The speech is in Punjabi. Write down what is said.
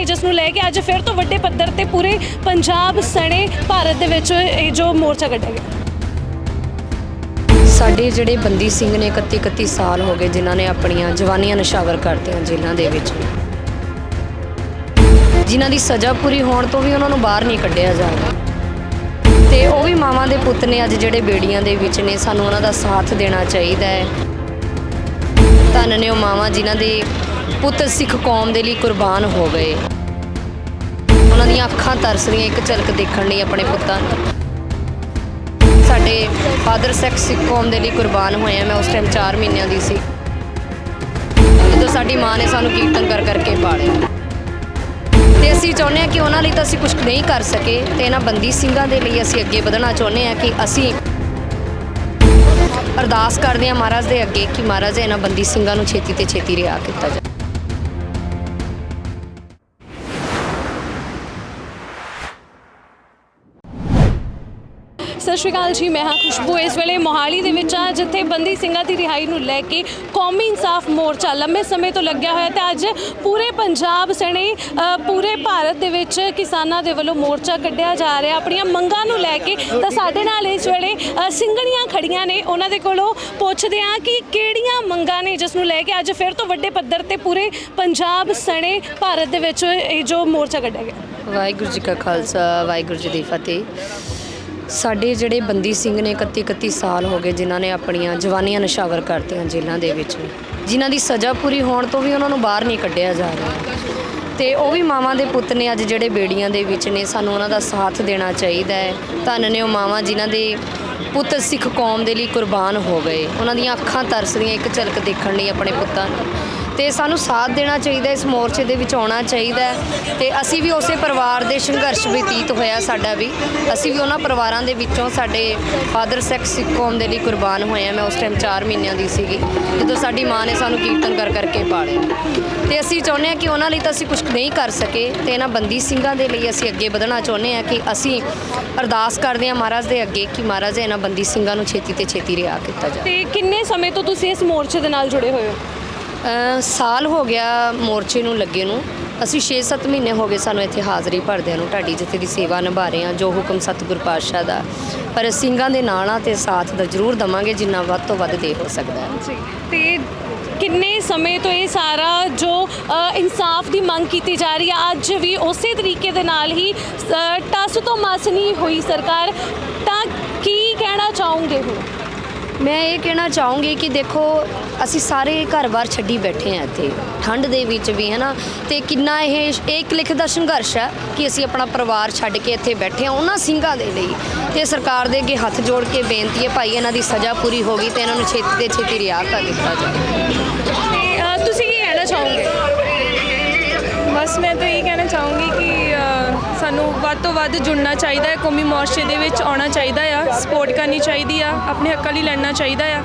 ਨੇ ਜਿਸ ਨੂੰ ਲੈ ਕੇ ਅੱਜ ਫਿਰ ਤੋਂ ਵੱਡੇ ਪੱਧਰ ਤੇ ਪੂਰੇ ਪੰਜਾਬ ਸਣੇ ਭਾਰਤ ਦੇ ਵਿੱਚ ਇਹ ਜੋ ਮੋਰਚਾ ਕੱਢਿਆ ਗਿਆ। ਸਾਡੇ ਜਿਹੜੇ ਬੰਦੀ ਸਿੰਘ ਨੇ 31 31 ਸਾਲ ਹੋ ਗਏ ਜਿਨ੍ਹਾਂ ਨੇ ਆਪਣੀਆਂ ਜਵਾਨੀਆਂ ਨਸ਼ਾਵਰ ਕਰਤੀਆਂ ਜੇਲ੍ਹਾਂ ਦੇ ਵਿੱਚ। ਜਿਨ੍ਹਾਂ ਦੀ ਸਜ਼ਾ ਪੂਰੀ ਹੋਣ ਤੋਂ ਵੀ ਉਹਨਾਂ ਨੂੰ ਬਾਹਰ ਨਹੀਂ ਕੱਢਿਆ ਜਾ ਰਿਹਾ। ਤੇ ਉਹ ਵੀ ਮਾਵਾਂ ਦੇ ਪੁੱਤ ਨੇ ਅੱਜ ਜਿਹੜੇ ਬੇੜੀਆਂ ਦੇ ਵਿੱਚ ਨੇ, ਸਾਨੂੰ ਉਹਨਾਂ ਦਾ ਸਾਥ ਦੇਣਾ ਚਾਹੀਦਾ ਹੈ। ਧੰਨ ਨੇ ਉਹ ਮਾਵਾਂ ਜਿਨ੍ਹਾਂ ਦੇ ਪੁੱਤ ਸਿੱਖ ਕੌਮ ਦੇ ਲਈ ਕੁਰਬਾਨ ਹੋ ਗਏ। ਉਹਨਾਂ ਦੀਆਂ ਅੱਖਾਂ ਤਰਸ ਰਹੀਆਂ, ਇੱਕ ਝਲਕ ਦੇਖਣ ਲਈ ਆਪਣੇ ਪੁੱਤਾਂ ਨੂੰ। ਸਾਡੇ ਫਾਦਰ ਸਿੱਖ ਸਿੱਖ ਕੌਮ ਦੇ ਲਈ ਕੁਰਬਾਨ ਹੋਏ ਆ ਮੈਂ ਉਸ ਟਾਈਮ 4 ਮਹੀਨਿਆਂ ਦੀ ਸੀ। ਜਦੋਂ ਸਾਡੀ ਮਾਂ ਨੇ ਸਾਨੂੰ ਕੀਰਤਨ ਕਰ ਕਰਕੇ ਪਾਲਿਆ। ਤੇ ਅਸੀਂ ਚਾਹੁੰਦੇ ਹਾਂ ਕਿ ਉਹਨਾਂ ਲਈ ਤਾਂ ਅਸੀਂ ਕੁਝ ਨਹੀਂ ਕਰ ਸਕੇ, ਤੇ ਇਹਨਾਂ ਬੰਦੀ ਸਿੰਘਾਂ ਦੇ ਲਈ ਅਸੀਂ ਅੱਗੇ ਵਧਣਾ ਚਾਹੁੰਦੇ ਹਾਂ ਕਿ ਅਸੀਂ ਅਰਦਾਸ ਕਰਦੇ ਹਾਂ ਮਹਾਰਾਜ ਦੇ ਅੱਗੇ ਕਿ ਮਹਾਰਾਜ ਇਹਨਾਂ ਬੰਦੀ ਸਿੰਘਾਂ ਨੂੰ ਛੇਤੀ ਤੇ ਛੇਤੀ ਰਿਹਾ ਕੀਤਾ ਜਾਵੇ। ਸਤਿ ਸ਼੍ਰੀ ਅਕਾਲ ਜੀ ਮੈਂ ਹਾਂ ਖੁਸ਼ਬੂ। ਇਸ ਵੇਲੇ ਮੋਹਾਲੀ ਦੇ ਵਿੱਚ ਆ ਜਿੱਥੇ ਬੰਦੀ ਸਿੰਘਾਂ ਦੀ ਰਿਹਾਈ ਨੂੰ ਲੈ ਕੇ ਕੌਮੀ ਇਨਸਾਫ ਮੋਰਚਾ ਲੰਬੇ ਸਮੇਂ ਤੋਂ ਲੱਗਿਆ ਹੋਇਆ ਤੇ ਅੱਜ ਪੂਰੇ ਪੰਜਾਬ ਸਣੇ ਪੂਰੇ ਭਾਰਤ ਦੇ ਵਿੱਚ ਕਿਸਾਨਾਂ ਦੇ ਵੱਲੋਂ ਮੋਰਚਾ ਕੱਢਿਆ ਜਾ ਰਿਹਾ। ਆਪਣੀਆਂ ਮੰਗਾਂ ਨੂੰ ਲੈ ਕੇ ਤਾਂ ਸਾਡੇ ਨਾਲ ਇਸ ਵੇਲੇ ਅ, ਸਿੰਘਣੀਆਂ ਖੜੀਆਂ ਨੇ। ਉਹਨਾਂ ਦੇ ਕੋਲੋਂ ਪੁੱਛਦੇ ਆ ਕਿ ਕਿਹੜੀਆਂ ਮੰਗਾਂ ਨੇ ਜਿਸ ਨੂੰ ਲੈ ਕੇ ਅੱਜ ਫਿਰ ਤੋਂ ਵੱਡੇ ਪੱਧਰ ਤੇ ਪੂਰੇ ਪੰਜਾਬ ਸਣੇ ਭਾਰਤ ਦੇ ਵਿੱਚ ਇਹ ਜੋ ਮੋਰਚਾ ਕੱਢਿਆ ਗਿਆ। ਵਾਹਿਗੁਰੂ ਜੀ ਕਾ ਖਾਲਸਾ ਵਾਹਿਗੁਰੂ ਜੀ ਦੀ ਫਤਿਹ। ਸਾਡੇ ਜਿਹੜੇ ਬੰਦੀ ਸਿੰਘ ਨੇ 31 31 ਸਾਲ ਹੋ ਗਏ ਜਿਨ੍ਹਾਂ ਨੇ ਆਪਣੀਆਂ ਜਵਾਨੀਆਂ ਨਸ਼ਾਵਰ ਕਰਤੀਆਂ ਜੇਲ੍ਹਾਂ ਦੇ ਵਿੱਚ। ਜਿਨ੍ਹਾਂ ਦੀ ਸਜ਼ਾ ਪੂਰੀ ਹੋਣ ਤੋਂ ਵੀ ਉਹਨਾਂ ਨੂੰ ਬਾਹਰ ਨਹੀਂ ਕੱਢਿਆ ਜਾ ਰਿਹਾ। ਤੇ ਉਹ ਵੀ ਮਾਵਾਂ ਦੇ ਪੁੱਤ ਨੇ ਅੱਜ ਜਿਹੜੇ ਬੇੜੀਆਂ ਦੇ ਵਿੱਚ ਨੇ, ਸਾਨੂੰ ਉਹਨਾਂ ਦਾ ਸਾਥ ਦੇਣਾ ਚਾਹੀਦਾ ਹੈ। ਧੰਨ ਨੇ ਉਹ ਮਾਵਾਂ ਜਿਨ੍ਹਾਂ ਦੇ ਪੁੱਤ ਸਿੱਖ ਕੌਮ ਦੇ ਲਈ ਕੁਰਬਾਨ ਹੋ ਗਏ। ਉਹਨਾਂ ਦੀਆਂ ਅੱਖਾਂ ਤਰਸਦੀਆਂ, ਇੱਕ ਝਲਕ ਦੇਖਣ ਲਈ ਆਪਣੇ ਪੁੱਤਾਂ ਨੂੰ। ਤੇ ਸਾਨੂੰ ਸਾਥ ਦੇਣਾ ਚਾਹੀਦਾ, ਇਸ ਮੋਰਚੇ ਦੇ ਵਿੱਚ ਆਉਣਾ ਚਾਹੀਦਾ ਹੈ ਤੇ ਅਸੀਂ ਵੀ ਉਸੇ ਪਰਿਵਾਰ ਦੇ ਸੰਘਰਸ਼ ਬਤੀਤ ਹੋਇਆ ਸਾਡਾ ਵੀ। ਅਸੀਂ ਵੀ ਉਹਨਾਂ ਪਰਿਵਾਰਾਂ ਦੇ ਵਿੱਚੋਂ ਸਾਡੇ ਫਾਦਰ ਸੈਕਸ ਸਿੱਖ ਕੌਮ ਦੇ ਲਈ ਕੁਰਬਾਨ ਹੋਏ ਆ। ਮੈਂ ਉਸ ਟਾਈਮ 4 ਮਹੀਨਿਆਂ ਦੀ ਸੀਗੀ, ਜਦੋਂ ਸਾਡੀ ਮਾਂ ਨੇ ਸਾਨੂੰ ਕੀਰਤਨ ਕਰ ਕਰਕੇ ਪਾਲਿਆ। ਤੇ ਅਸੀਂ ਚਾਹੁੰਦੇ ਹਾਂ ਕਿ ਉਹਨਾਂ ਲਈ ਤਾਂ ਅਸੀਂ ਕੁਝ ਨਹੀਂ ਕਰ ਸਕੇ ਤੇ ਇਹਨਾਂ ਬੰਦੀ ਸਿੰਘਾਂ ਦੇ ਲਈ ਅਸੀਂ ਅੱਗੇ ਵਧਣਾ ਚਾਹੁੰਦੇ ਹਾਂ ਕਿ ਅਸੀਂ ਅਰਦਾਸ ਕਰਦੇ ਹਾਂ ਮਹਾਰਾਜ ਦੇ ਅੱਗੇ ਕਿ ਮਹਾਰਾਜ ਇਹਨਾਂ ਬੰਦੀ ਸਿੰਘਾਂ ਨੂੰ ਛੇਤੀ ਤੇ ਛੇਤੀ ਰਿਹਾ ਕੀਤਾ ਜਾਵੇ। ਤੇ ਕਿੰਨੇ ਸਮੇਂ ਤੋਂ ਤੁਸੀਂ ਇਸ ਮੋਰਚੇ ਦੇ ਨਾਲ ਜੁੜੇ ਹੋਏ ਹੋ? ਸਾਲ ਹੋ ਗਿਆ ਮੋਰਚੇ ਨੂੰ ਲੱਗੇ ਨੂੰ। ਅਸੀਂ 6-7 ਮਹੀਨੇ ਹੋ ਗਏ ਸਾਨੂੰ ਇੱਥੇ ਹਾਜ਼ਰੀ ਭਰਦਿਆਂ ਨੂੰ ਢਾਡੀ ਜਿੱਥੇ ਦੀ ਸੇਵਾ ਨਿਭਾ ਰਹੇ ਹਾਂ, ਜੋ ਹੁਕਮ ਸਤਿਗੁਰ ਪਾਤਸ਼ਾਹ ਦਾ। ਪਰ ਸਿੰਘਾਂ ਦੇ ਨਾਲ ਆ ਤੇ ਸਾਥ ਦਾ ਜ਼ਰੂਰ ਦਵਾਂਗੇ, ਜਿੰਨਾ ਵੱਧ ਤੋਂ ਵੱਧ ਦੇ ਹੋ ਸਕਦਾ ਹੈ। ਤੇ ਕਿੰਨੇ ਸਮੇਂ ਤੋਂ ਇਹ ਸਾਰਾ ਜੋ ਇਨਸਾਫ ਦੀ ਮੰਗ ਕੀਤੀ ਜਾ ਰਹੀ ਹੈ ਅੱਜ ਵੀ ਉਸੇ ਤਰੀਕੇ ਦੇ ਨਾਲ ਹੀ ਟਸ ਤੋਂ ਮਸ ਨਹੀਂ ਹੋਈ ਸਰਕਾਰ। ਤਾਂ ਕੀ ਕਹਿਣਾ ਚਾਹੋਗੇ ਹੋ ਮੈਂ ਇਹ ਕਹਿਣਾ ਚਾਹੂੰਗੀ ਕਿ ਦੇਖੋ ਅਸੀਂ ਸਾਰੇ ਘਰ-ਬਾਰ ਛੱਡੀ ਬੈਠੇ ਆ ਇੱਥੇ। ਠੰਡ ਦੇ ਵਿੱਚ ਵੀ ਹੈ ਨਾ? ਤੇ ਕਿੰਨਾ ਇਹ ਇਹ ਇੱਕ ਲਿਖ ਦਾ ਸੰਘਰਸ਼ ਹੈ ਕਿ ਅਸੀਂ ਆਪਣਾ ਪਰਿਵਾਰ ਛੱਡ ਕੇ ਇੱਥੇ ਬੈਠੇ ਆ ਉਹਨਾਂ ਸਿੰਘਾਂ ਦੇ ਲਈ। ਤੇ ਸਰਕਾਰ ਦੇ ਅੱਗੇ ਹੱਥ ਜੋੜ ਕੇ ਬੇਨਤੀ ਹੈ ਭਾਈ ਇਹਨਾਂ ਦੀ ਸਜ਼ਾ ਪੂਰੀ ਹੋ ਗਈ ਤੇ ਇਹਨਾਂ ਨੂੰ ਛੇਤੀ ਤੇ ਛੇਤੀ ਰਿਹਾ ਕਰ ਦਿੱਤਾ ਜਾਵੇ। ਤੁਸੀਂ ਕੀ ਕਹਿਣਾ ਚਾਹੋਗੇ? ਬਸ ਮੈਂ ਤਾਂ ਸਾਨੂੰ ਵੱਧ ਤੋਂ ਵੱਧ ਜੁੜਨਾ ਚਾਹੀਦਾ ਹੈ, ਕੌਮੀ ਮੋਰਚੇ ਦੇ ਵਿੱਚ ਆਉਣਾ ਚਾਹੀਦਾ ਆ, ਸਪੋਰਟ ਕਰਨੀ ਚਾਹੀਦੀ ਆ, ਆਪਣੇ ਹੱਕਾਂ ਲਈ ਲੜਨਾ ਚਾਹੀਦਾ ਆ।